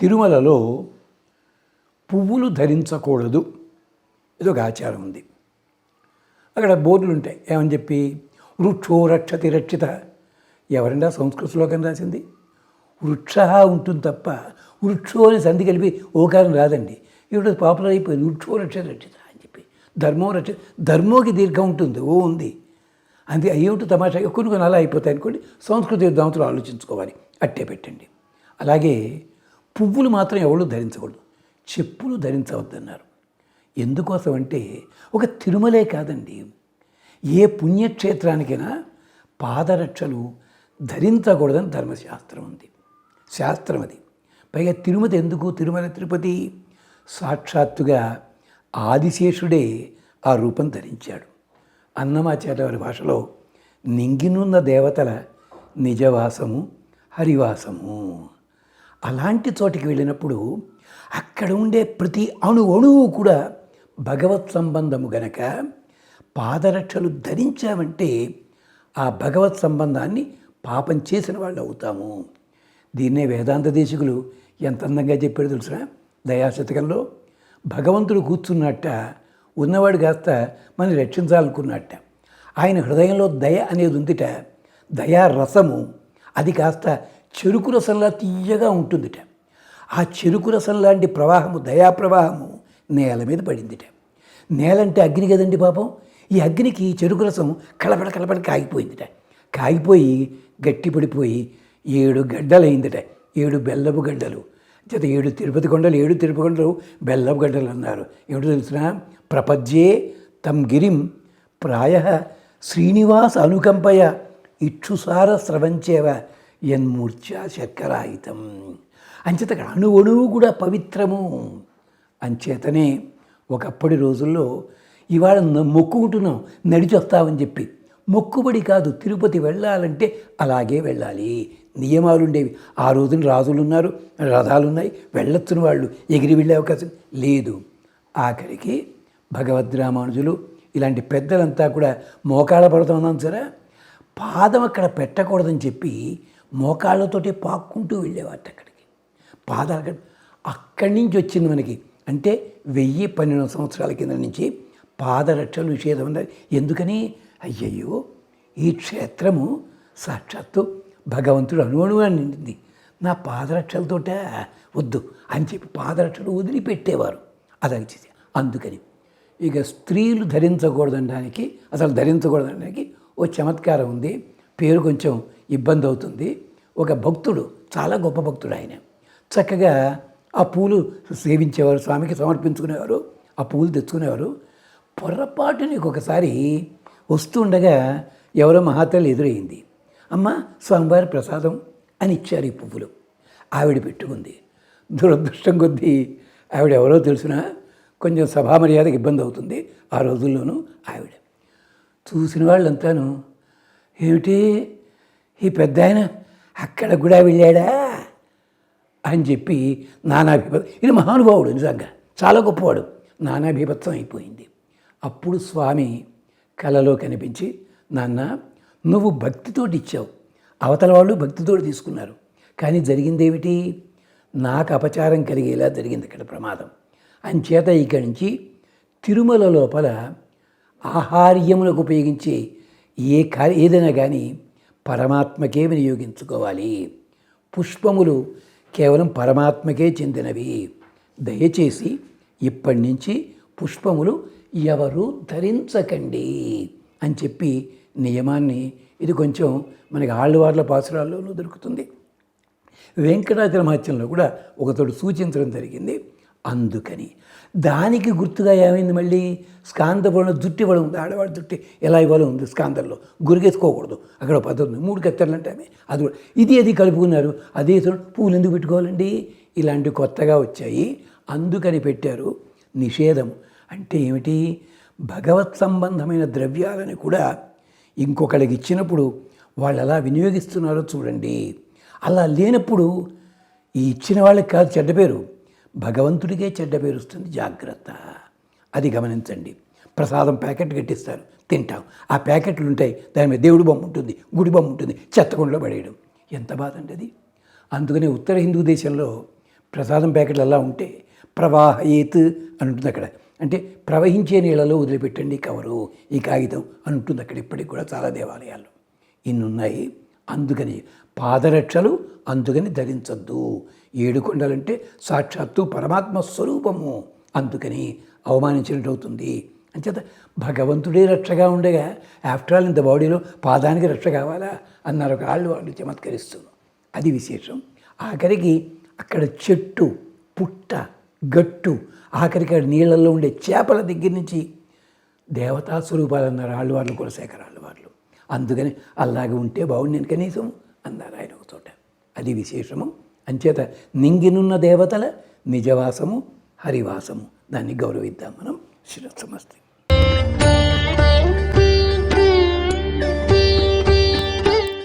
తిరుమలలో పువ్వులు ధరించకూడదు. ఇది ఒక ఆచారం ఉంది. అక్కడ బోర్డులు ఉంటాయి. ఏమని చెప్పి? వృక్షో రక్షతి రక్షిత. ఎవరండా సంస్కృత శ్లోకం రాసింది? వృక్ష ఉంటుంది తప్ప వృక్షో అని సంధి కలిపి ఓకారం రాదండి. ఇప్పుడు పాపులర్ అయిపోయింది. వృక్షో రక్ష రక్షిత అని చెప్పి. ధర్మో రక్ష ధర్మోకి దీర్ఘం ఉంటుంది. ఓ ఉంది. అంతే అయ్యేమిటి తమాషా. కొన్ని కొన్ని అలా అయిపోతాయి అనుకోండి. సంస్కృతి విద్వాంతులు ఆలోచించుకోవాలి. అట్టే పెట్టండి. అలాగే పువ్వులు మాత్రం ఎవరు ధరించకూడదు. చెప్పులు ధరించవద్దన్నారు. ఎందుకోసం అంటే ఒక తిరుమలే కాదండి. ఏ పుణ్యక్షేత్రానికైనా పాదరక్షలు ధరించకూడదని ధర్మశాస్త్రం ఉంది. శాస్త్రం అది. పైగా తిరుమతి ఎందుకు? తిరుమల తిరుపతి సాక్షాత్తుగా ఆదిశేషుడే ఆ రూపం ధరించాడు. అన్నమాచార్య వారి భాషలో నింగినున్న దేవతల నిజవాసము హరివాసము. అలాంటి చోటికి వెళ్ళినప్పుడు అక్కడ ఉండే ప్రతి అణు అణువు కూడా భగవత్ సంబంధము గనక పాదరక్షలు ధరించామంటే ఆ భగవత్ సంబంధాన్ని పాపం చేసిన వాళ్ళు అవుతాము. దీన్నే వేదాంత దేశికులు ఎంత అందంగా చెప్పాడు తెలుసా? దయాశతకంలో భగవంతుడు కూర్చున్నట్ట ఉన్నవాడు కాస్త మనం రక్షించాలనుకున్నట్ట. ఆయన హృదయంలో దయ అనేది ఉందిట దయా రసము అది కాస్త చెరుకు రసంలా తీయగా ఉంటుందిట. ఆ చెరుకు రసం లాంటి ప్రవాహము దయా ప్రవాహము నేల మీద పడిందిట. నేలంటే అగ్ని కదండి పాపం. ఈ అగ్నికి చెరుకు రసం కలపడ కలపడ కాగిపోయిందిట. కాగిపోయి గట్టి పడిపోయి ఏడు గడ్డలైందిట. ఏడు బెల్లపు గడ్డలు. జత ఏడు తిరుపతి కొండలు ఏడు తిరుపతి కొండలు బెల్లపు గడ్డలు అన్నారు. ఏమిటో తెలిసిన? ప్రపద్యే తమ్ గిరిం ప్రాయ శ్రీనివాస అనుకంపయ ఇక్షుసార స్రవంచేవ ఎన్మూర్ఛ శర్కరాయితం అంచేత అణు అణువు కూడా పవిత్రము. అంచేతనే ఒకప్పటి రోజుల్లో ఇవాళ మొక్కుకుంటున్నాం నడిచొస్తామని చెప్పి. మొక్కుబడి కాదు తిరుపతి వెళ్ళాలంటే అలాగే వెళ్ళాలి. నియమాలు ఉండేవి ఆ రోజున రాజులు ఉన్నారు రథాలు ఉన్నాయి వెళ్ళొచ్చుని వాళ్ళు ఎగిరి వెళ్ళే అవకాశం లేదు. ఆఖరికి భగవద్రామానుజులు ఇలాంటి పెద్దలంతా కూడా మోకాళ్ళ పడుతున్నాం సరే? పాదం అక్కడ పెట్టకూడదని చెప్పి మోకాళ్ళతోటి పాక్కుంటూ వెళ్ళేవాట అక్కడికి. పాదాలు అక్కడి నుంచి వచ్చింది మనకి. అంటే వెయ్యి పన్నెండు సంవత్సరాల కింద నుంచి పాదరక్షలు నిషేధం ఉన్నది ఎందుకని? అయ్యయ్యో! ఈ క్షేత్రము సాక్షాత్తు భగవంతుడు అనుగుణంగా నిండింది. నా పాదరక్షలతోట వద్దు అని చెప్పి పాదరక్షలు వదిలిపెట్టేవారు. అది అందుకని. ఇక స్త్రీలు ధరించకూడదనడానికి అసలు ధరించకూడదనడానికి ఓ చమత్కారం ఉంది. పేరు కొంచెం ఇబ్బంది అవుతుంది ఒక భక్తుడు చాలా గొప్ప భక్తుడు ఆయన. చక్కగా ఆ పూలు సేవించేవారు స్వామికి సమర్పించుకునేవారు ఆ పూలు తెచ్చుకునేవారు. పొరపాటు నీకు ఒకసారి వస్తుండగా ఎవరో మహాతల్లి ఎదురైంది అమ్మ స్వామివారి ప్రసాదం అని ఇచ్చారు ఈ పువ్వులు. ఆవిడ పెట్టుకుంది. దురదృష్టం కొద్దీ ఆవిడ ఎవరో తెలిసినా కొంచెం సభామర్యాదకి ఇబ్బంది అవుతుంది ఆ రోజుల్లోనూ ఆవిడ. చూసిన వాళ్ళంతాను ఏమిటి ఈ పెద్ద ఆయన అక్కడ కూడా వెళ్ళాడా అని చెప్పి నానాభిప ఇది మహానుభావుడు నిజంగా. చాలా గొప్పవాడు. నానాభిపత్సం అయిపోయింది. అప్పుడు స్వామి కలలో కనిపించి నాన్న నువ్వు భక్తితోటి ఇచ్చావు. అవతల వాళ్ళు భక్తితోటి తీసుకున్నారు. కానీ జరిగిందేమిటి? నాకు అపచారం కలిగేలా జరిగింది ఇక్కడ ప్రమాదం. అంచేత ఇక్కడి నుంచి తిరుమల లోపల ఆహార్యములకు ఉపయోగించే ఏ కార్య ఏదైనా కానీ పరమాత్మకే వినియోగించుకోవాలి. పుష్పములు కేవలం పరమాత్మకే చెందినవి. దయచేసి ఇప్పటి నుంచి పుష్పములు ఎవరు ధరించకండి అని చెప్పి నియమాన్ని ఇది కొంచెం మనకి ఆళ్ళవార్ల పాసురాల్లోనూ దొరుకుతుంది. వెంకటాచల మహత్యంలో కూడా ఒకతోడు సూచించడం జరిగింది. అందుకని. దానికి గుర్తుగా ఏమైంది మళ్ళీ? స్కాందపురం జుట్టు ఇవ్వడం ఉంది. ఆడవాడి జుట్టి ఎలా ఇవ్వాలో ఉంది స్కాందంలో గురిగేసుకోకూడదు. అక్కడ పద్ధతి మూడు కత్తెరలు అంటే ఆమె. అది కూడా. ఇది అది కలుపుకున్నారు. అదే పూలు ఎందుకు పెట్టుకోవాలండి? ఇలాంటివి కొత్తగా వచ్చాయి. అందుకని పెట్టారు నిషేధం అంటే ఏమిటి? భగవత్ సంబంధమైన ద్రవ్యాలని కూడా ఇంకొకరికి ఇచ్చినప్పుడు వాళ్ళు ఎలా వినియోగిస్తున్నారో చూడండి. అలా లేనప్పుడు ఈ ఇచ్చిన వాళ్ళకి కాదు చెడ్డ పేరు. భగవంతుడికే చెడ్డ పేరు వస్తుంది జాగ్రత్త. అది గమనించండి. ప్రసాదం ప్యాకెట్ కట్టిస్తారు తింటాం. ఆ ప్యాకెట్లు ఉంటాయి దాని మీద దేవుడి బొమ్మ ఉంటుంది గుడి బొమ్మ ఉంటుంది చెత్తకుండలో పడేయడం. ఎంత బాధ అండి అది. అందుకనే ఉత్తర హిందూ దేశంలో ప్రసాదం ప్యాకెట్లు అలా ఉంటే ప్రవాహయేత్ అని ఉంటుంది అక్కడ. అంటే ప్రవహించే నీళ్ళలో వదిలిపెట్టండి కవరు ఈ కాగితం అని ఉంటుంది అక్కడ ఇప్పటికి కూడా చాలా దేవాలయాలు ఇన్నున్నాయి అందుకని పాదరక్షలు అందుకని ధరించద్దు. ఏడు కొండలంటే సాక్షాత్తు పరమాత్మ స్వరూపము. అందుకని అవమానించినట్టు అవుతుంది. అంచేత భగవంతుడే రక్షగా ఉండగా ఆఫ్టర్ ఆల్ ఇంత బాడీలో పాదానికి రక్ష కావాలా? అన్నారు ఒక వాళ్ళు వాళ్ళు చమత్కరిస్తున్నారు. అది విశేషం. ఆఖరికి అక్కడ చెట్టు పుట్ట గట్టు ఆఖరికి అక్కడ నీళ్ళల్లో ఉండే చేపల దగ్గర నుంచి దేవతా స్వరూపాలు అన్నారు ఆళ్ళు వాళ్ళు కులశేఖర ఆళ్ళు వాళ్ళు. అందుకని అలాగే ఉంటే బాగుంది నేను కనీసం అన్నారు ఆయన ఒక చోట. అది విశేషము. అంచేత నింగినున్న దేవతల నిజవాసము హరివాసము. దాన్ని గౌరవిద్దాం మనం. శిరస్సమస్తే